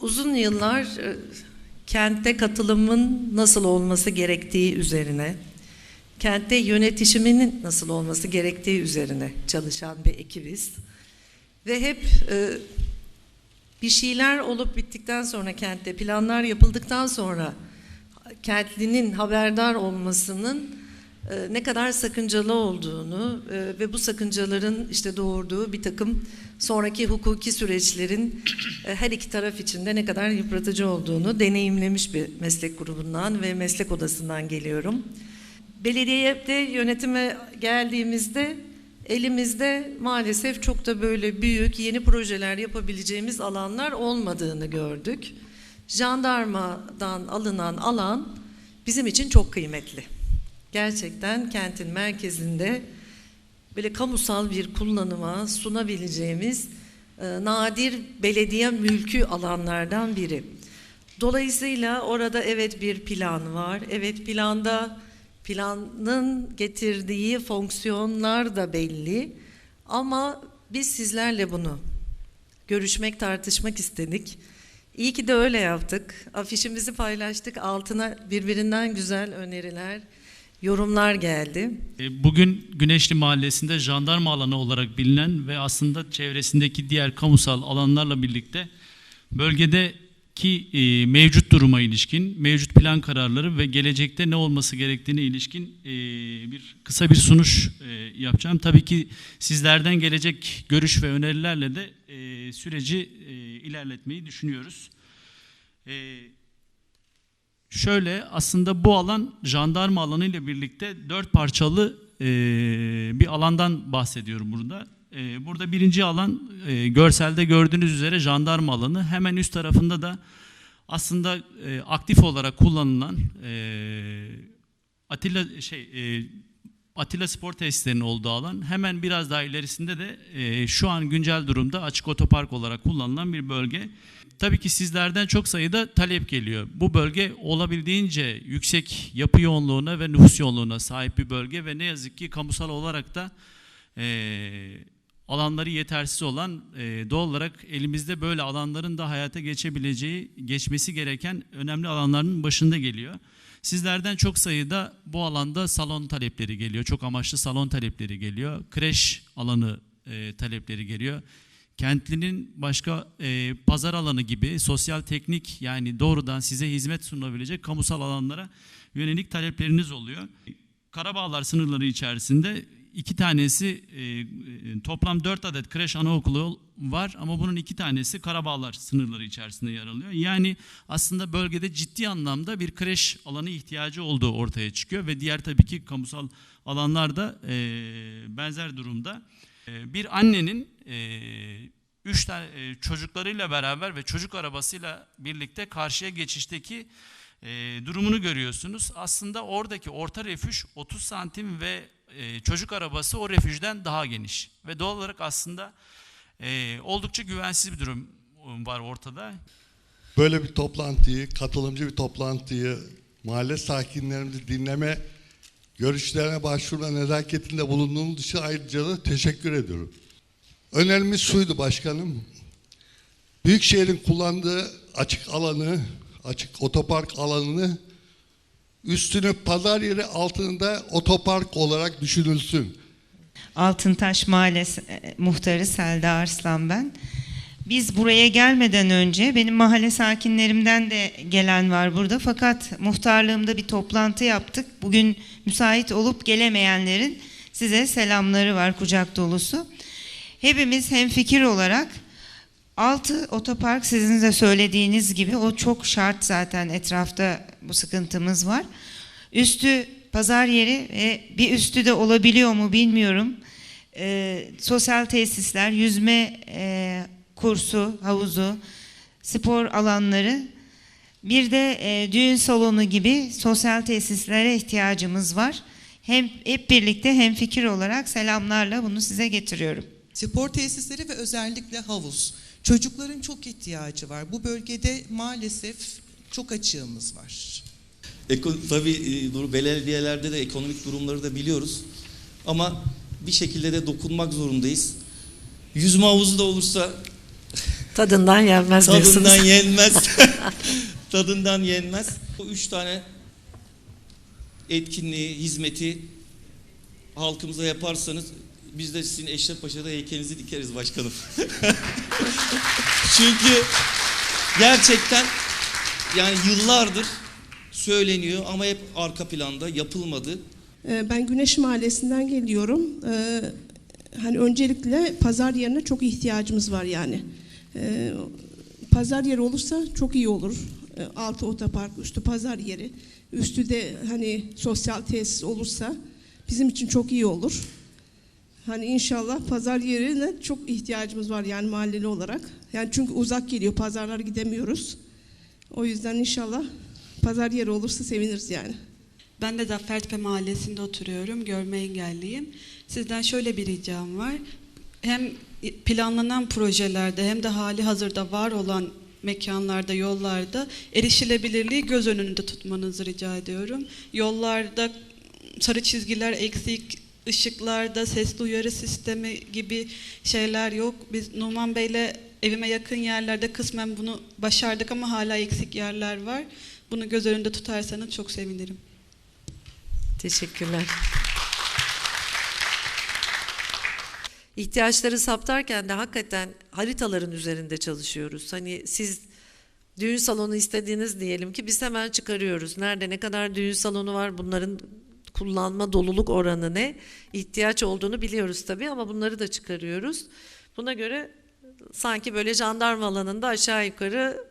Uzun yıllar e, kentte katılımın nasıl olması gerektiği üzerine, kentte yönetişiminin nasıl olması gerektiği üzerine çalışan bir ekibiz. Ve hep e, bir şeyler olup bittikten sonra kentte planlar yapıldıktan sonra kentlinin haberdar olmasının ne kadar sakıncalı olduğunu e, ve bu sakıncaların işte doğurduğu bir takım sonraki hukuki süreçlerin e, her iki taraf için de ne kadar yıpratıcı olduğunu deneyimlemiş bir meslek grubundan ve meslek odasından geliyorum. Belediyede yönetime geldiğimizde elimizde maalesef çok da böyle büyük yeni projeler yapabileceğimiz alanlar olmadığını gördük. Jandarmadan alınan alan bizim için çok kıymetli. Gerçekten kentin merkezinde böyle kamusal bir kullanıma sunabileceğimiz e, nadir belediye mülkü alanlardan biri. Dolayısıyla orada evet bir plan var. Evet planda planın getirdiği fonksiyonlar da belli. Ama biz sizlerle bunu görüşmek, tartışmak istedik. İyi ki de öyle yaptık. Afişimizi paylaştık. Altına birbirinden güzel öneriler, yorumlar geldi. E, Bugün Güneşli Mahallesi'nde jandarma alanı olarak bilinen ve aslında çevresindeki diğer kamusal alanlarla birlikte bölgedeki e, mevcut duruma ilişkin, mevcut plan kararları ve gelecekte ne olması gerektiğine ilişkin e, bir kısa bir sunuş e, yapacağım. Tabii ki sizlerden gelecek görüş ve önerilerle de e, süreci e, ilerletmeyi düşünüyoruz. E, Şöyle aslında bu alan jandarma alanı ile birlikte dört parçalı e, bir alandan bahsediyorum burada. E, burada birinci alan e, görselde gördüğünüz üzere jandarma alanı. Hemen üst tarafında da aslında e, aktif olarak kullanılan e, Atilla şey e, Atilla Spor Tesislerinin olduğu alan. Hemen biraz daha ilerisinde de e, şu an güncel durumda açık otopark olarak kullanılan bir bölge. Tabii ki sizlerden çok sayıda talep geliyor. Bu bölge olabildiğince yüksek yapı yoğunluğuna ve nüfus yoğunluğuna sahip bir bölge ve ne yazık ki kamusal olarak da e, alanları yetersiz olan e, doğal olarak elimizde böyle alanların da hayata geçebileceği, geçmesi gereken önemli alanların başında geliyor. Sizlerden çok sayıda bu alanda salon talepleri geliyor. Çok amaçlı salon talepleri geliyor. Kreş alanı e, talepleri geliyor. Kentlinin başka e, pazar alanı gibi sosyal teknik yani doğrudan size hizmet sunabilecek kamusal alanlara yönelik talepleriniz oluyor. Karabağlar sınırları içerisinde iki tanesi e, e, toplam dört adet kreş anaokulu var ama bunun iki tanesi Karabağlar sınırları içerisinde yer alıyor. Yani aslında bölgede ciddi anlamda bir kreş alanı ihtiyacı olduğu ortaya çıkıyor ve diğer tabii ki kamusal alanlarda e, benzer durumda. E, bir annenin üç tane çocuklarıyla beraber ve çocuk arabasıyla birlikte karşıya geçişteki durumunu görüyorsunuz. Aslında oradaki orta refüj 30 santim ve e, çocuk arabası o refüjden daha geniş. Ve doğal olarak aslında e, oldukça güvensiz bir durum var ortada. Böyle bir toplantıyı, katılımcı bir toplantıyı mahalle sakinlerimizi dinleme, görüşlerine başvurma nezaketinde bulunduğumuz için ayrıca da teşekkür ediyorum. Önerimiz şuydu başkanım. Büyükşehir'in kullandığı açık alanı, açık otopark alanını üstünü pazar yeri altında otopark olarak düşünülsün. Altıntaş Mahallesi e, muhtarı Selda Arslan ben. Biz buraya gelmeden önce benim mahalle sakinlerimden de gelen var burada. Fakat muhtarlığımda bir toplantı yaptık. Bugün müsait olup gelemeyenlerin size selamları var kucak dolusu. Hepimiz hemfikir olarak altı otopark sizin de söylediğiniz gibi o çok şart zaten etrafta bu sıkıntımız var. Üstü pazar yeri ve bir üstü de olabiliyor mu bilmiyorum. Ee, sosyal tesisler, yüzme e, kursu, havuzu, spor alanları, bir de e, düğün salonu gibi sosyal tesislere ihtiyacımız var. Hem hep birlikte hem fikir olarak selamlarla bunu size getiriyorum. Spor tesisleri ve özellikle havuz. Çocukların çok ihtiyacı var. Bu bölgede maalesef çok açığımız var. Eko, tabii e, belediyelerde de ekonomik durumları da biliyoruz. Ama bir şekilde de dokunmak zorundayız. Yüzme havuzu da olursa Tadından yenmez diyorsunuz. Tadından yenmez. Tadından yenmez. Bu üç tane etkinliği, hizmeti halkımıza yaparsanız biz de sizin Eşref Paşa'da heykelinizi dikeriz başkanım. Çünkü gerçekten yani yıllardır söyleniyor ama hep arka planda yapılmadı. Ee, Ben Güneş Mahallesi'nden geliyorum. Ee, Hani öncelikle pazar yerine çok ihtiyacımız var yani. Ee, Pazar yeri olursa çok iyi olur. Altı otopark, üstü pazar yeri. Üstü de hani sosyal tesis olursa bizim için çok iyi olur. Hani inşallah pazar yerine çok ihtiyacımız var yani mahalleli olarak. Yani çünkü uzak geliyor, pazarlara gidemiyoruz. O yüzden inşallah pazar yeri olursa seviniriz yani. Ben de Zafertepe Mahallesi'nde oturuyorum. Görme engelliyim. Sizden şöyle bir ricam var. Hem planlanan projelerde hem de hali hazırda var olan mekanlarda, yollarda erişilebilirliği göz önünde tutmanızı rica ediyorum. Yollarda sarı çizgiler eksik, ışıklarda sesli uyarı sistemi gibi şeyler yok. Biz Numan Bey'le evime yakın yerlerde kısmen bunu başardık ama hala eksik yerler var. Bunu göz önünde tutarsanız çok sevinirim. Teşekkürler. İhtiyaçları saptarken de hakikaten haritaların üzerinde çalışıyoruz. Hani siz düğün salonu istediğiniz diyelim ki biz hemen çıkarıyoruz. Nerede ne kadar düğün salonu var bunların kullanma doluluk oranı ne? İhtiyaç olduğunu biliyoruz tabii ama bunları da çıkarıyoruz. Buna göre sanki böyle jandarma alanında aşağı yukarı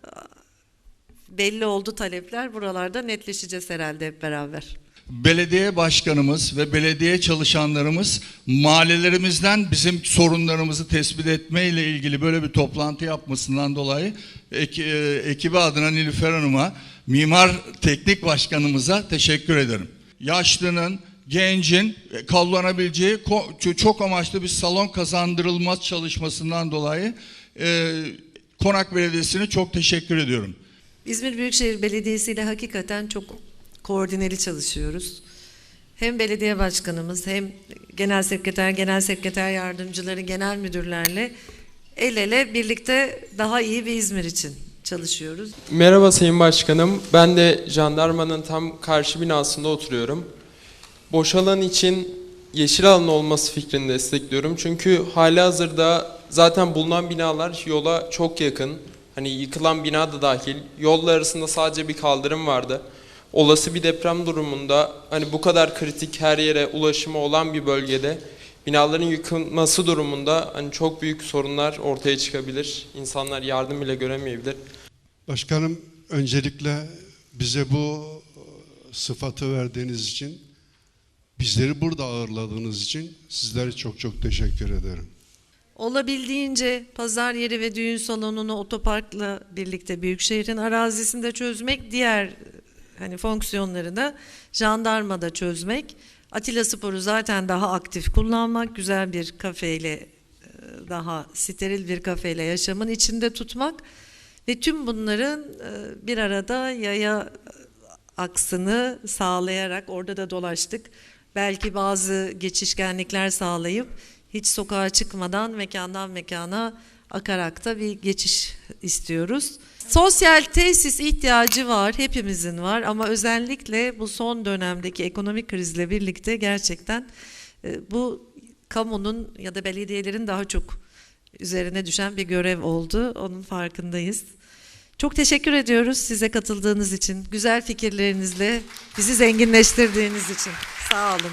belli oldu talepler. Buralarda netleşeceğiz herhalde hep beraber. belediye başkanımız ve belediye çalışanlarımız mahallelerimizden bizim sorunlarımızı tespit etme ile ilgili böyle bir toplantı yapmasından dolayı ek, e, ekibi adına Nilüfer Hanım'a, mimar teknik başkanımıza teşekkür ederim. Yaşlının, gencin kavlanabileceği ko- çok amaçlı bir salon kazandırılmaz çalışmasından dolayı e, Konak Belediyesi'ne çok teşekkür ediyorum. İzmir Büyükşehir Belediyesi ile hakikaten çok koordineli çalışıyoruz. Hem belediye başkanımız hem genel sekreter, genel sekreter yardımcıları, genel müdürlerle el ele birlikte daha iyi bir İzmir için çalışıyoruz. Merhaba Sayın Başkanım. Ben de jandarmanın tam karşı binasında oturuyorum. Boş alan için yeşil alan olması fikrini destekliyorum. Çünkü hali hazırda zaten bulunan binalar yola çok yakın. Hani yıkılan bina da dahil. Yolla arasında sadece bir kaldırım vardı. Olası bir deprem durumunda hani bu kadar kritik her yere ulaşımı olan bir bölgede binaların yıkılması durumunda hani çok büyük sorunlar ortaya çıkabilir. İnsanlar yardım bile göremeyebilir. Başkanım öncelikle bize bu sıfatı verdiğiniz için, bizleri burada ağırladığınız için sizlere çok çok teşekkür ederim. Olabildiğince pazar yeri ve düğün salonunu otoparkla birlikte Büyükşehir'in arazisinde çözmek, diğer hani fonksiyonları da jandarmada çözmek. Atilla Spor'u zaten daha aktif kullanmak, güzel bir kafeyle e, daha steril bir kafeyle yaşamın içinde tutmak ve tüm bunların e, bir arada yaya aksını sağlayarak orada da dolaştık. Belki bazı geçişkenlikler sağlayıp hiç sokağa çıkmadan mekandan mekana akarak da bir geçiş istiyoruz. Sosyal tesis ihtiyacı var, hepimizin var ama özellikle bu son dönemdeki ekonomik krizle birlikte gerçekten e, bu kamunun ya da belediyelerin daha çok üzerine düşen bir görev oldu. Onun farkındayız. Çok teşekkür ediyoruz size katıldığınız için, güzel fikirlerinizle bizi zenginleştirdiğiniz için. Sağ olun.